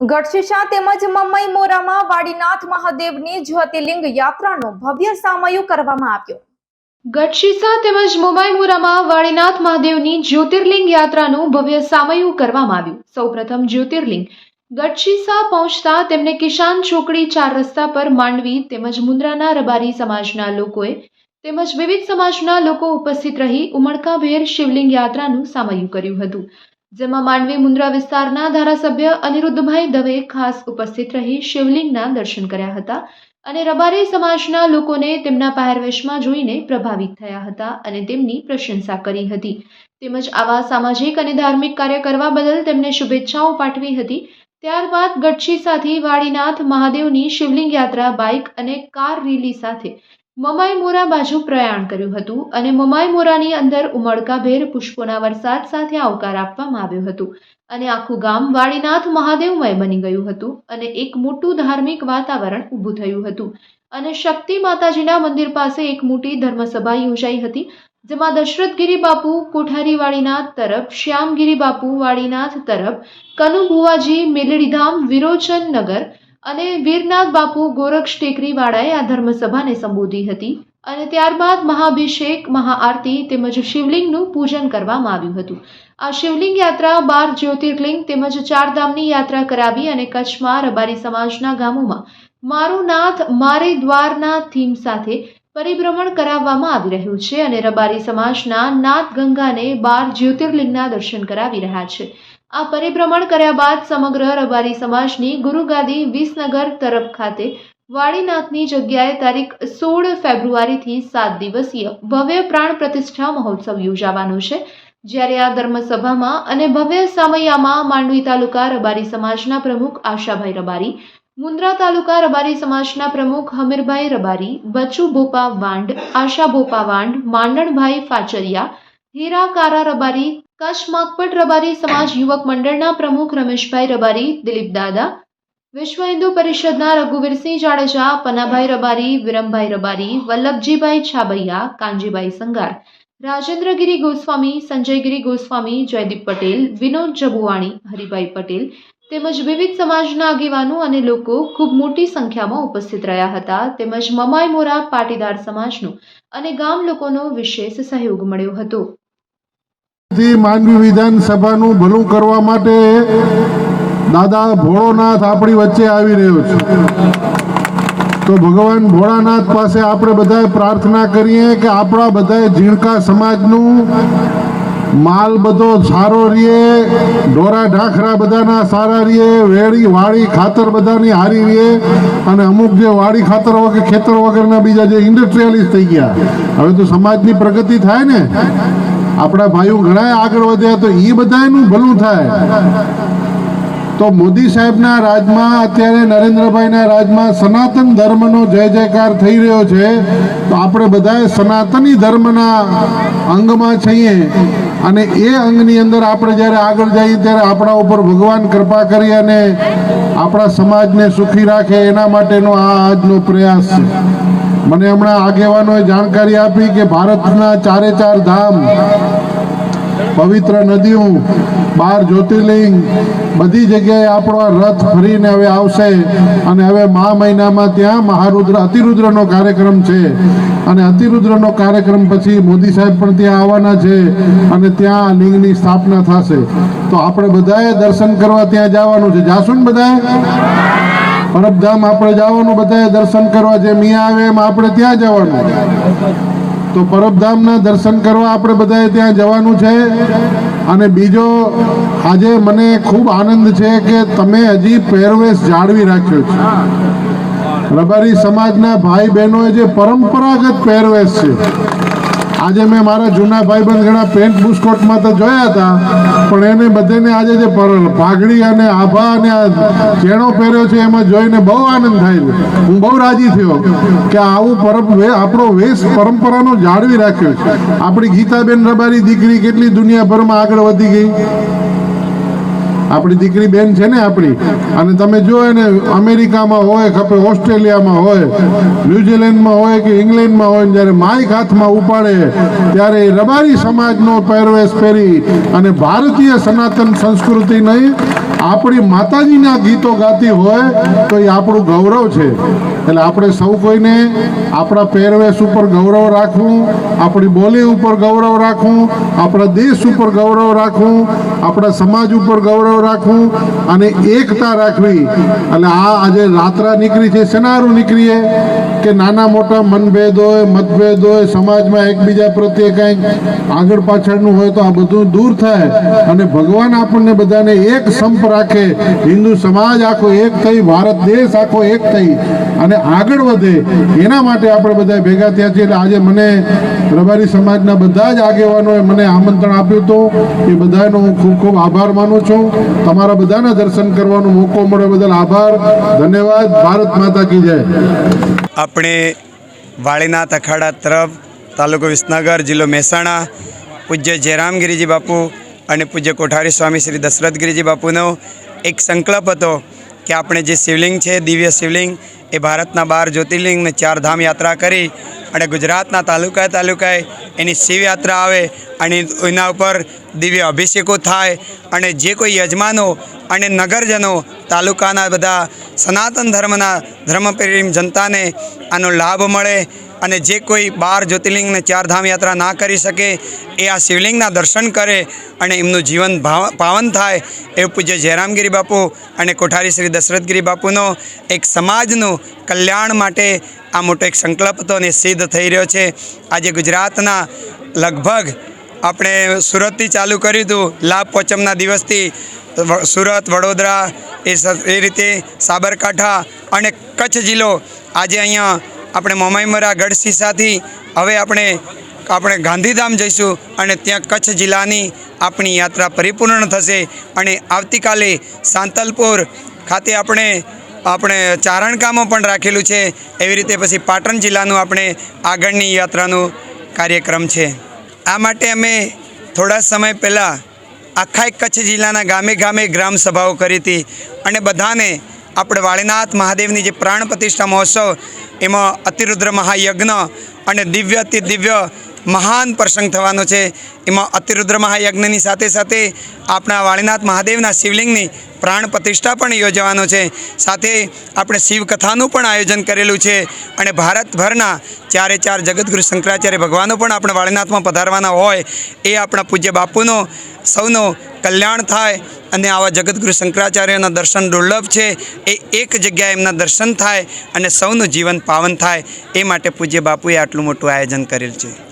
ગઢશીશા તેમજ મમ્મઈ મોરામાં વાડીનાથ મહાદેવની જ્યોતિર્લિંગ યાત્રાનો ભવ્ય સામયુ કરવામાં આવ્યો. ગઢશીસા તેમજ મુંબઈ મોરામાં વાળીનાથ મહાદેવની જ્યોતિર્લિંગ યાત્રાનું ભવ્ય સામયું કરવામાં આવ્યું. સૌપ્રથમ જ્યોતિર્લિંગ. ગઢશીસા પહોંચતા તેમને કિસાન ચોકડી ચાર રસ્તા પર માંડવી તેમજ મુન્દ્રાના રબારી સમાજના લોકોએ તેમજ વિવિધ સમાજના લોકો ઉપસ્થિત રહી ઉમળકાભેર શિવલિંગ યાત્રાનું સામયું કર્યું હતું. જેમાં માંડવી મુન્દ્રા વિસ્તારના ધારાસભ્ય અનિરુદ્ધભાઈ દવે ખાસ ઉપસ્થિત રહી શિવલિંગના દર્શન કર્યા હતા અને રબારી સમાજના લોકોને તેમના પહેરવેશમાં જોઈને પ્રભાવિત થયા હતા અને તેમની પ્રશંસા કરી હતી. તેમજ આવા સામાજિક અને ધાર્મિક કાર્ય કરવા બદલ તેમને શુભેચ્છાઓ પાઠવી હતી. ત્યારબાદ ગઢશીસાથી વાડીનાથ મહાદેવની શિવલિંગ યાત્રા બાઇક અને કાર રેલી સાથે મોરા બાજુ પ્રયાણ કર્યું હતું અને મોરાની અંદર ઉમળકાભેર પુષ્પોના વરસાદ સાથે આવકાર આપવામાં આવ્યો હતો. અને આખું ગામ વાળીનાથ મહાદેવમય બની ગયું હતું અને એક મોટું ધાર્મિક વાતાવરણ ઊભું થયું હતું. અને શક્તિ માતાજીના મંદિર પાસે એક મોટી ધર્મસભા યોજાઈ હતી, જેમાં દશરથગીરી બાપુ કોઠારી વાળીનાથ તરફ, શ્યામગીરી બાપુ વાળીનાથ તરફ કનુભુવાજી મેલડીધામ, વિરોચન નગર અને વીરનાથ બાપુ ગોરક્ષ ટેકરીવાળાએ આ ધર્મસભાને સંબોધી હતી અને ત્યારબાદ મહાભિષેક, મહાઆરતી તેમજ શિવલિંગનું પૂજન કરવામાં આવ્યું હતું. આ શિવલિંગ યાત્રા બાર જ્યોતિર્લિંગ તેમજ ચારધામની યાત્રા કરાવી અને કચ્છમાં રબારી સમાજના ગામોમાં મારું નાથ, મારે દ્વારના થીમ સાથે પરિભ્રમણ કરાવવામાં આવી રહ્યું છે અને રબારી સમાજના નાથ ગંગાને બાર જ્યોતિર્લિંગના દર્શન કરાવી રહ્યા છે. આ પરિભ્રમણ કર્યા બાદ સમગ્ર રબારી સમાજની ગુરુગાદી વિસનગર તરફ ખાતે વાડીનાથની જગ્યાએ તારીખ સોળ ફેબ્રુઆરીથી સાત દિવસીય ભવ્ય પ્રાણ પ્રતિષ્ઠા મહોત્સવ યોજાવાનો છે. જ્યારે આ ધર્મસભામાં અને ભવ્ય સામૈયામાં માંડવી તાલુકા રબારી સમાજના પ્રમુખ આશાભાઈ રબારી, મુન્દ્રા તાલુકા રબારી સમાજના પ્રમુખ હમીરભાઈ રબારી બચુ ભોપા વાંડ, આશા ભોપા વાંડ, માંડણભાઈ ફાચરિયા હીરા કારા રબારી કચ્છ માગપટ રબારી સમાજ યુવક મંડળના પ્રમુખ રમેશભાઈ રબારી, દિલીપ દાદા, વિશ્વ હિન્દુ પરિષદના રઘુવીરસિંહ જાડેજા પનાભાઈ રબારી, વિરમભાઈ રબારી, વલ્લભજીભાઈ છાબૈયા, કાનજીભાઈ સંગાર, રાજેન્દ્રગીરી ગોસ્વામી, સંજયગીરી ગોસ્વામી, જયદીપ પટેલ, વિનોદ જબુવાણી, હરિભાઈ પટેલ તેમજ વિવિધ સમાજના આગેવાનો અને લોકો ખૂબ મોટી સંખ્યામાં ઉપસ્થિત રહ્યા હતા. તેમજ મમાઈ મોરા પાટીદાર સમાજનો અને ગામ લોકોનો વિશેષ સહયોગ મળ્યો હતો. માંડવી વિધાનસભાનું ભલું કરવા માટે દાદા ભોળોનાથ આપણી વચ્ચે આવી રહ્યો છે. તો ભગવાન ભોળાનાથ પાસે આપણે બધાએ પ્રાર્થના કરીએ કે આપણા બધાએ ઝીણકા સમાજનું માલ બધો સારો રીએ, ઢોરા ઢાખરા બધાના સારા રીએ, વેળી વાડી ખાતર બધાની હારી રીએ અને અમુક જે વાડી ખાતર વગર ખેતર વગરના બીજા જે ઇન્ડસ્ટ્રીયલિસ્ટ થઈ ગયા. હવે તો સમાજની પ્રગતિ થાય ને? આપણા ભાઈઓ ઘણા આગળ વધ્યા તો એ બધાનું ભલું થાય. તો મોદી સાહેબના રાજમાં, અત્યારે નરેન્દ્રભાઈના રાજમાં સનાતન ધર્મનો જય જયકાર થઈ રહ્યો છે. તો આપણે બધાએ સનાતની ધર્મના અંગમાં છીએ. અને એ અંગની અંદર આપણે જ્યારે આગળ જઈએ ત્યારે આપણા ઉપર ભગવાન કૃપા કરી અને આપણા સમાજને સુખી રાખે. એના માટેનો આ આજનો પ્રયાસ છે. મને હમણાં આગેવાનોએ જાણકારી આપી કે ભારતના ચારે ચાર ધામ, પવિત્ર નદીઓ, બાર જ્યોતિર્લિંગ, બધી જગ્યાએ આપણો રથ ફરીને હવે આવશે અને હવે મહા મહિનામાં ત્યાં મહારુદ્ર, અતિરુદ્રનો કાર્યક્રમ છે. અને અતિરુદ્રનો કાર્યક્રમ પછી મોદી સાહેબ પણ ત્યાં આવવાના છે અને ત્યાં લિંગની સ્થાપના થશે. તો આપણે બધાએ દર્શન કરવા ત્યાં જવાનું છે. જાશું ને બધાએ? પરબધામ આપણે જવાનું, બધાએ દર્શન કરવા જેમ અહીંયા આવે એમ આપણે ત્યાં જવાનું. તો પરબધામના દર્શન કરવા આપણે બધાએ ત્યાં જવાનું છે. અને બીજો, આજે મને ખૂબ આનંદ છે કે તમે હજી પહેરવેશ જાળવી રાખ્યો છે. રબારી સમાજના ભાઈ બહેનોએ જે પરંપરાગત પહેરવેશ છે આજે મેં મારા જૂના ભાઈબંધ ઘણા પેન્ટ બુસ્કોટમાં તો જોયા હતા, પણ એને બધાને આજે જે પાઘડી અને આભા અને આ ચેણો પહેર્યો છે, એમાં જોઈને બહુ આનંદ થાય હું બહુ રાજી થયો કે આવું પરમ આપણો વેશ પરંપરાનો જાળવી રાખ્યો છે. આપણી ગીતાબેન રબારી દીકરી કેટલી દુનિયાભરમાં આગળ વધી ગઈ. આપણી દીકરી બેન છે ને આપણી, અને તમે જો એને અમેરિકામાં હોય, ખપે ઓસ્ટ્રેલિયામાં હોય, ન્યુઝીલેન્ડમાં હોય કે ઇંગ્લેન્ડમાં હોય, જ્યારે માઇક હાથમાં ઉપાડે, ત્યારે રબારી સમાજનો પહેરવેશ પહેરી અને ભારતીય સનાતન સંસ્કૃતિ નહીં, આપણી માતાજીના ગીતો ગાતી હોય, તો એ આપણું ગૌરવ છે. એટલે આપણે સૌ કોઈને આપણા પહેરવેશ ઉપર ગૌરવ રાખવું, આપણી બોલી ઉપર ગૌરવ રાખવું, આપણા દેશ ઉપર ગૌરવ રાખવું, આપણા સમાજ ઉપર ગૌરવ રાખવું અને એકતા રાખવી. એટલે આ આજે રાત્રા નીકળી છે, શેનારું નીકળીએ કે નાના મોટા મનભેદ હોય, મતભેદ હોય, સમાજમાં એકબીજા પ્રત્યે કંઈક આગળ પાછળનું હોય તો આ બધું દૂર થાય. અને ભગવાન આપણને બધાને એક સંપ રાખે. હિન્દુ સમાજ આખો એક થઈ, ભારત દેશ આખો એક થઈ અને આગળ વધે. એના માટે આપણે બધા ભેગા થયા છીએ. એટલે આજે મને રબારી સમાજના બધા જ આગેવાનોએ મને આમંત્રણ આપ્યું હતું. એ બધાનો હું ખૂબ ખૂબ આભાર માનું છું. તમારા બધાના દર્શન કરવાનો મોકો મળ્યો બદલ આભાર. ધન્યવાદ. ભારત માતા કી જય. આપણે વાળીનાથ અખાડા તરફ તાલુકો વિસનગર જિલ્લો મહેસાણા પૂજ્ય જયરામગીરીજી બાપુ અને પૂજ્ય કોઠારી સ્વામી શ્રી દશરથગીરીજી બાપુનો એક સંકલ્પ હતો કે આપણે જે શિવલિંગ છે, દિવ્ય શિવલિંગ, એ ભારતના બાર જ્યોતિર્લિંગને ચાર ધામ યાત્રા કરી અને ગુજરાતના તાલુકા તાલુકાએ એની શિવયાત્રા આવે અને એના ઉપર દિવ્ય અભિષેકો થાય અને જે કોઈ યજમાનો અને નગરજનો તાલુકાના બધા સનાતન ધર્મના ધર્મપ્રેમ જનતાને આનો લાભ મળે અને જે કોઈ બાર જ્યોતિર્લિંગને ચારધામ યાત્રા ના કરી શકે, એ આ શિવલિંગના દર્શન કરે અને એમનું જીવન ભાવ- પાવન થાય એવું પૂજ્ય જયરામગીરી બાપુ અને કોઠારી શ્રી દશરથગીરી બાપુનો એક સમાજનું કલ્યાણ માટે આ મોટો એક સંકલ્પ હતો અને સિદ્ધ થઈ રહ્યો છે. આજે ગુજરાતના લગભગ આપણે સુરતથી ચાલુ કર્યું હતું, લાભ પોચમના દિવસથી સુરત, વડોદરા, એ એ રીતે સાબરકાંઠા અને કચ્છ જિલ્લો આજે અહીંયા આપણે મોમાઈમરા ગઢસીસાથી હવે આપણે આપણે ગાંધીધામ જઈશું અને ત્યાં કચ્છ જિલ્લાની આપણી યાત્રા પરિપૂર્ણ થશે. અને આવતીકાલે સાંતલપુર ખાતે આપણે આપણે ચારણકામો પણ રાખેલું છે. એવી રીતે પછી પાટણ જિલ્લાનું આપણે આગળની યાત્રાનું કાર્યક્રમ છે. આ માટે અમે થોડા સમય પહેલાં આખા કચ્છ જિલ્લાના ગામે ગામે ગ્રામ સભાઓ કરી હતી. અને બધાને આપણે વાળીનાથ મહાદેવની જે પ્રાણ પ્રતિષ્ઠા મહોત્સવ, એમાં અતિરુદ્ર મહાયજ્ઞ અને દિવ્ય અતિ દિવ્ય મહાન પ્રસંગ થવાનો છે. એમાં અતિરુદ્ર મહાયજ્ઞની સાથે સાથે આપણા વાળીનાથ મહાદેવના શિવલિંગની પ્રાણ પ્રતિષ્ઠા પણ યોજવાનો છે. સાથે આપણે શિવકથાનું પણ આયોજન કરેલું છે અને ભારતભરના ચારે ચાર જગતગુરુ શંકરાચાર્ય ભગવાનો પણ આપણે વાળીનાથમાં પધારવાના હોય એ આપણા પૂજ્ય બાપુનો, સૌનો કલ્યાણ થાય અને આવા જગતગુરુ શંકરાચાર્યના દર્શન દુર્લભ છે. એ એક જગ્યાએ એમના દર્શન થાય અને સૌનું જીવન પાવન થાય એ માટે પૂજ્ય બાપુએ આટલું મોટું આયોજન કરેલ છે.